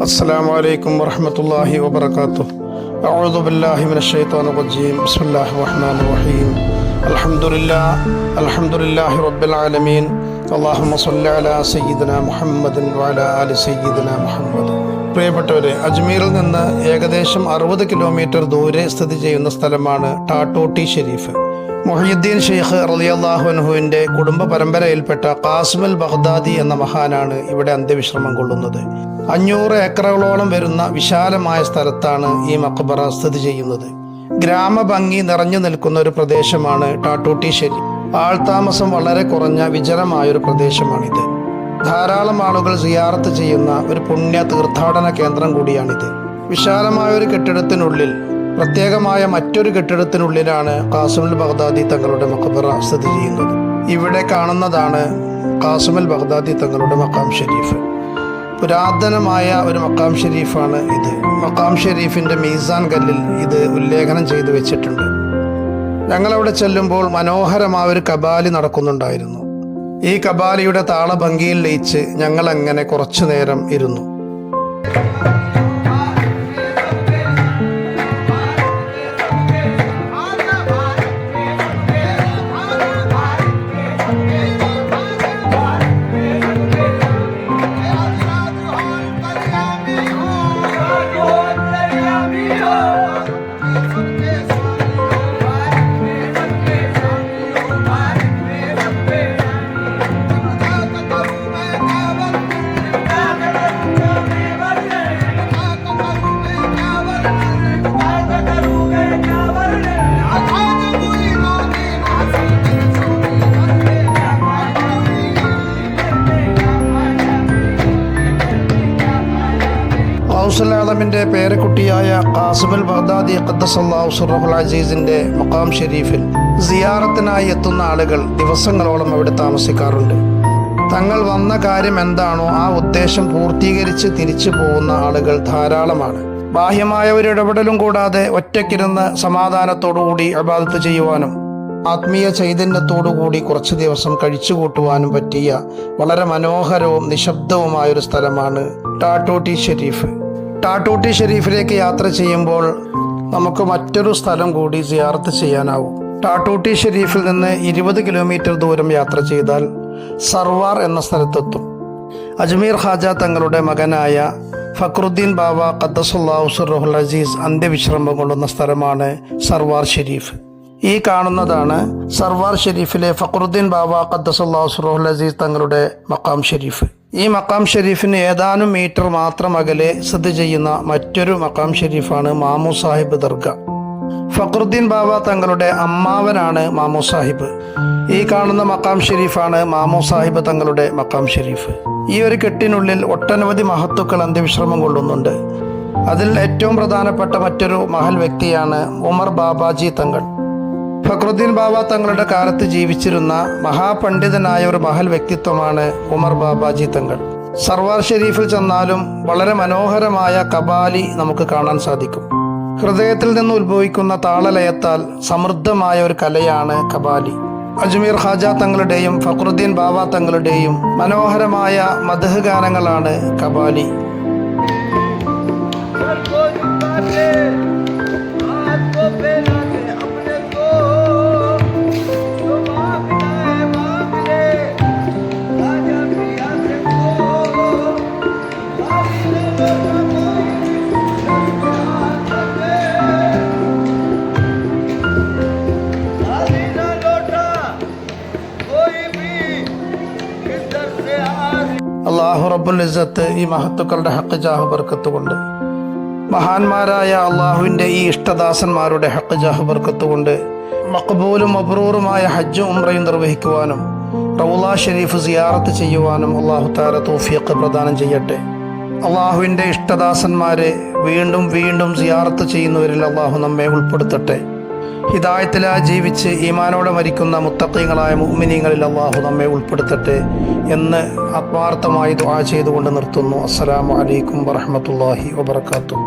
السلام عليكم ورحمة الله وبركاته أعوذ بالله من الشيطان الرجيم بسم الله الرحمن الرحيم الحمد لله الحمد لله رب العالمين اللهم صل على سيدنا محمد وعلى آل سيدنا محمد പ്രിയപ്പെട്ടവരെ അജ്മീറിൽ നിന്ന് ഏകദേശം അറുപത് കിലോമീറ്റർ ദൂരെ സ്ഥിതി ചെയ്യുന്ന സ്ഥലമാണ് ടാട്ടോട്ടി ഷെരീഫ് മൊഹീദ്ദീൻ ഷെയ്ഖ് റലി അൻഹുവിന്റെ കുടുംബ പരമ്പരയിൽപ്പെട്ട കാസിമൽ ബഗ്ദാദി എന്ന മഹാനാണ് ഇവിടെ അന്ത്യവിശ്രമം കൊള്ളുന്നത്. അഞ്ഞൂറ് ഏക്കറുകളോളം വരുന്ന വിശാലമായ സ്ഥലത്താണ് ഈ മക്ബറ സ്ഥിതി ചെയ്യുന്നത്. ഗ്രാമഭംഗി നിറഞ്ഞു നിൽക്കുന്ന ഒരു പ്രദേശമാണ് ടാട്ടൂട്ടി ഷെരീഫ് ആൾതാമസം വളരെ കുറഞ്ഞ വിജനമായൊരു പ്രദേശമാണിത്. ധാരാളം ആളുകൾ സിയാറത്ത് ചെയ്യുന്ന ഒരു പുണ്യ തീർത്ഥാടന കേന്ദ്രം കൂടിയാണിത്. വിശാലമായ ഒരു കെട്ടിടത്തിനുള്ളിൽ പ്രത്യേകമായ മറ്റൊരു കെട്ടിടത്തിനുള്ളിലാണ് കാസുമുൽ ബഗ്ദാദി തങ്ങളുടെ മക്കബറ സ്ഥിതി ചെയ്യുന്നത്. ഇവിടെ കാണുന്നതാണ് കാസുമുൽ ബഗ്ദാദി തങ്ങളുടെ മക്കാം ഷെരീഫ്. പുരാതനമായ ഒരു മക്കാം ഷെരീഫാണ് ഇത്. മക്കാം ഷെരീഫിന്റെ മീസാൻ കല്ലിൽ ഇത് ഉല്ലേഖനം ചെയ്തു വെച്ചിട്ടുണ്ട്. ഞങ്ങളവിടെ ചെല്ലുമ്പോൾ മനോഹരമായ ഒരു കബാലി നടക്കുന്നുണ്ടായിരുന്നു. ഈ കബാലിയുടെ താളഭംഗിയിൽ ലയിച്ച് ഞങ്ങൾ അങ്ങനെ കുറച്ചു നേരം ഇരുന്നു. ഗൗസുൽ ആലമിന്റെ പേരക്കുട്ടിയായ ഖാസിമുൽ ബഗ്ദാദി ഖദ്ദസല്ലാഹു സുറഹുൽ അസീസിന്റെ മക്കാം ഷെരീഫിൽ സിയാറത്തിനായി എത്തുന്ന ആളുകൾ ദിവസങ്ങളോളം അവിടെ താമസിക്കാറുണ്ട്. തങ്ങൾ വന്ന കാര്യം എന്താണോ ആ ഉദ്ദേശം പൂർത്തീകരിച്ച് തിരിച്ചു പോകുന്ന ആളുകൾ ധാരാളമാണ്. ബാഹ്യമായ ഒരു ഇടപെടലും കൂടാതെ ഒറ്റയ്ക്കിരുന്ന് സമാധാനത്തോടുകൂടി അബാദത്ത് ചെയ്യുവാനും ആത്മീയ ചൈതന്യത്തോടുകൂടി കുറച്ച് ദിവസം കഴിച്ചുകൂട്ടുവാനും പറ്റിയ വളരെ മനോഹരവും നിശബ്ദവുമായ ഒരു സ്ഥലമാണ് ടാട്ടോട്ടി ഷെരീഫ്. ടാട്ടോട്ടി ഷെരീഫിലേക്ക് യാത്ര ചെയ്യുമ്പോൾ നമുക്ക് മറ്റൊരു സ്ഥലം കൂടി സിയാർത്ത് ചെയ്യാനാവും. ടാട്ടൂട്ടി ഷെരീഫിൽ നിന്ന് ഇരുപത് കിലോമീറ്റർ ദൂരം യാത്ര ചെയ്താൽ സർവാർ എന്ന സ്ഥലത്തെത്തും. അജ്മീർ ഹാജ തങ്ങളുടെ മകനായ ഫക്രുദ്ദീൻ ബാബ ഖദ്ദസുല്ലാഹുസുറഹുൽ അസീസ് അന്ത്യവിശ്രമം കൊള്ളുന്ന സ്ഥലമാണ് സർവാർ ഷെരീഫ്. ഈ കാണുന്നതാണ് സർവാർ ഷെരീഫിലെ ഫക്രുദ്ദീൻ ബാബ ഖദ്ദസുല്ലാഹുസുറഹുൽ അസീസ് തങ്ങളുടെ മക്കാം ഷെരീഫ്. ഈ മക്കാം ഷെരീഫിന് ഏതാനും മീറ്റർ മാത്രം അകലെ സ്ഥിതി ചെയ്യുന്ന മറ്റൊരു മക്കാം ഷെരീഫാണ് മാമു സാഹിബ് ദർഗ. ഫക്രുദ്ദീൻ ബാബ തങ്ങളുടെ അമ്മാവനാണ് മാമു സാഹിബ്. ഈ കാണുന്ന മക്കാം ഷെരീഫാണ് മാമു സാഹിബ് തങ്ങളുടെ മക്കാം ഷെരീഫ്. ഈ ഒരു കെട്ടിനുള്ളിൽ ഒട്ടനവധി മഹത്തുക്കൾ അന്ത്യവിശ്രമം കൊള്ളുന്നുണ്ട്. അതിൽ ഏറ്റവും പ്രധാനപ്പെട്ട മറ്റൊരു മഹൽ വ്യക്തിയാണ് ഉമർ ബാബാജി തങ്ങൾ. ഫക്രുദ്ദീൻ ബാബ തങ്ങളുടെ കാലത്ത് ജീവിച്ചിരുന്ന മഹാപണ്ഡിതനായ ഒരു മഹൽ വ്യക്തിത്വമാണ് ഉമർ ബാബാജി തങ്ങൾ. സർവാർ ഷെരീഫിൽ ചെന്നാലും വളരെ മനോഹരമായ കബാലി നമുക്ക് കാണാൻ സാധിക്കും. ഹൃദയത്തിൽ നിന്ന് ഉത്ഭവിക്കുന്ന താളലയത്താൽ സമൃദ്ധമായ ഒരു കലയാണ് കബാലി. അജ്മീർ ഹാജ തങ്ങളുടെയും ഫക്രുദ്ദീൻ ബാബ തങ്ങളുടെയും മനോഹരമായ മധുഹ് ഗാനങ്ങളാണ് കബാലി. ഇസ്സത്ത് ഈ മഹത്തുക്കളുടെ ഹക്ക് ജാഹ് ബർക്കത്തുകൊണ്ട് മഹാന്മാരായ അള്ളാഹുവിന്റെ ഈ ഇഷ്ടദാസന്മാരുടെ ഹക്ക് ജാഹ് ബർക്കത്തുകൊണ്ട് മക്ബൂലും അബ്രൂറുമായ ഹജ്ജും ഉംറയും നിർവഹിക്കുവാനും റൗല ഷെരീഫ് സിയാറത്ത് ചെയ്യുവാനും അള്ളാഹു താല തൗഫീഖ് പ്രദാനം ചെയ്യട്ടെ. അള്ളാഹുവിന്റെ ഇഷ്ടദാസന്മാരെ വീണ്ടും വീണ്ടും സിയാറത്ത് ചെയ്യുന്നവരിൽ അള്ളാഹു നമ്മെ ഉൾപ്പെടുത്തട്ടെ. ഹിദായത്തിലായി ജീവിച്ച് ഈമാനോടെ മരിക്കുന്ന മുത്തക്കീങ്ങളായ മുഅ്മിനീങ്ങളിൽ അള്ളാഹു നമ്മെ ഉൾപ്പെടുത്തട്ടെ എന്ന് ആത്മാർത്ഥമായി ദുആ ചെയ്തുകൊണ്ട് നിർത്തുന്നു. അസ്സലാമു അലൈക്കും വറഹമത്തല്ലാഹി വബർക്കാത്തു